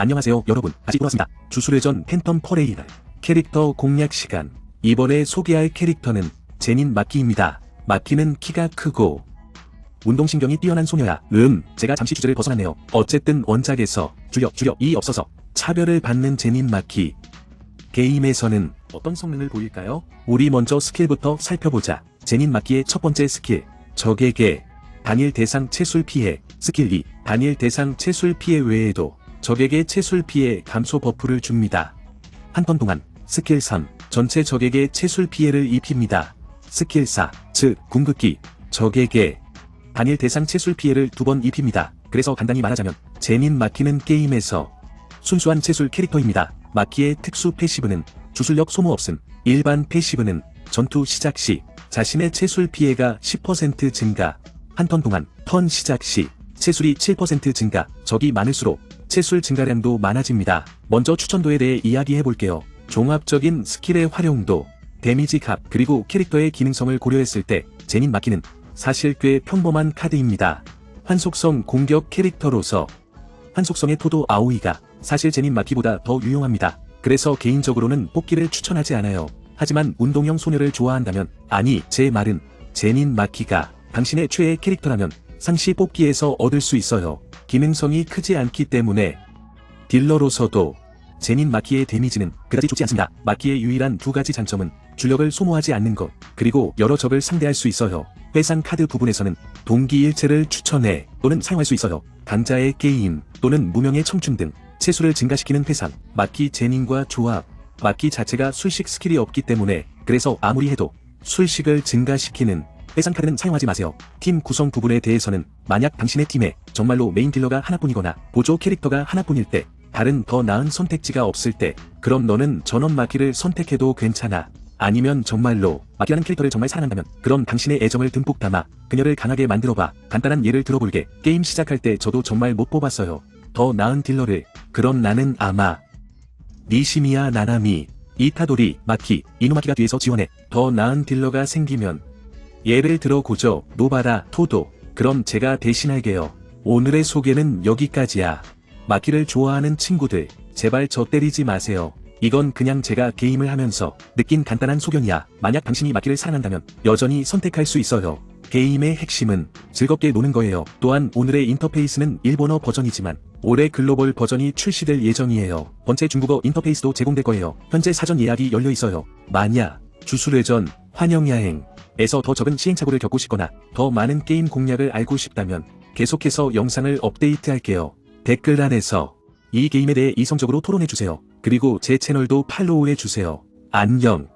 안녕하세요 여러분 다시 돌아왔습니다. 주술회전 팬텀 퍼레이드 캐릭터 공략 시간 이번에 소개할 캐릭터는 제닌 마키입니다. 마키는 키가 크고 운동신경이 뛰어난 소녀야. 음, 제가 잠시 주제를 벗어났네요. 어쨌든 원작에서 주력 주력이 없어서 차별을 받는 제닌 마키. 게임에서는 어떤 성능을 보일까요? 우리 먼저 스킬부터 살펴보자. 제닌 마키의 첫 번째 스킬. 적에게 단일 대상 채술 피해. 스킬 2. 단일 대상 채술 피해 외에도 적에게 채술 피해 감소 버프를 줍니다. 한 턴 동안 스킬 3. 전체 적에게 채술 피해를 입힙니다. 스킬 4. 즉, 궁극기. 적에게 단일 대상 채술 피해를 두 번 입힙니다. 그래서 간단히 말하자면 제닌 마키는 게임에서 순수한 채술 캐릭터입니다. 마키의 특수 패시브는 주술력 소모 없음. 일반 패시브는 전투 시작 시 자신의 채술 피해가 10% 증가. 한 턴 동안 턴 시작 시 채술이 7% 증가. 적이 많을수록 채술 증가량도 많아집니다. 먼저 추천도에 대해 이야기해 볼게요. 종합적인 스킬의 활용도, 데미지 값, 그리고 캐릭터의 기능성을 고려했을 때 제닌 마키는 사실 꽤 평범한 카드입니다. 환속성 공격 캐릭터로서 환속성의 토도 아오이가 사실 제닌 마키보다 더 유용합니다. 그래서 개인적으로는 뽑기를 추천하지 않아요. 하지만 운동형 소녀를 좋아한다면 아니 제 말은 제닌 마키가 당신의 최애 캐릭터라면 상시 뽑기에서 얻을 수 있어요. 기능성이 크지 않기 때문에 딜러로서도 제닌 마키의 데미지는 그다지 좋지 않습니다. 마키의 유일한 두 가지 장점은 주력을 소모하지 않는 것, 그리고 여러 적을 상대할 수 있어요. 회상 카드 부분에서는 동기일체를 추천해 또는 사용할 수 있어요. 강자의 게임 또는 무명의 청춘 등 채수를 증가시키는 회상, 마키 제닌과 조합, 마키 자체가 술식 스킬이 없기 때문에 그래서 아무리 해도 술식을 증가시키는 회상 카드는 사용하지 마세요. 팀 구성 부분에 대해서는 만약 당신의 팀에 정말로 메인 딜러가 하나뿐이거나 보조 캐릭터가 하나뿐일 때 다른 더 나은 선택지가 없을 때 그럼 너는 전원 마키를 선택해도 괜찮아. 아니면 정말로 마키라는 캐릭터를 정말 사랑한다면 그럼 당신의 애정을 듬뿍 담아 그녀를 강하게 만들어봐. 간단한 예를 들어볼게. 게임 시작할 때 저도 정말 못 뽑았어요. 더 나은 딜러를. 그럼 나는 아마 니시미야 나나미, 이타도리, 마키, 이누마키가 뒤에서 지원해. 더 나은 딜러가 생기면 예를 들어 고저, 노바라, 토도. 그럼 제가 대신할게요. 오늘의 소개는 여기까지야. 마키를 좋아하는 친구들, 제발 저 때리지 마세요. 이건 그냥 제가 게임을 하면서 느낀 간단한 소견이야. 만약 당신이 마키를 사랑한다면 여전히 선택할 수 있어요. 게임의 핵심은 즐겁게 노는 거예요. 또한 오늘의 인터페이스는 일본어 버전이지만 올해 글로벌 버전이 출시될 예정이에요. 번째 중국어 인터페이스도 제공될 거예요. 현재 사전 예약이 열려 있어요. 만약 주술회전, 환영야행 에서 더 적은 시행착오를 겪고 싶거나 더 많은 게임 공략을 알고 싶다면 계속해서 영상을 업데이트할게요. 댓글란에서 이 게임에 대해 이성적으로 토론해주세요. 그리고 제 채널도 팔로우해주세요. 안녕.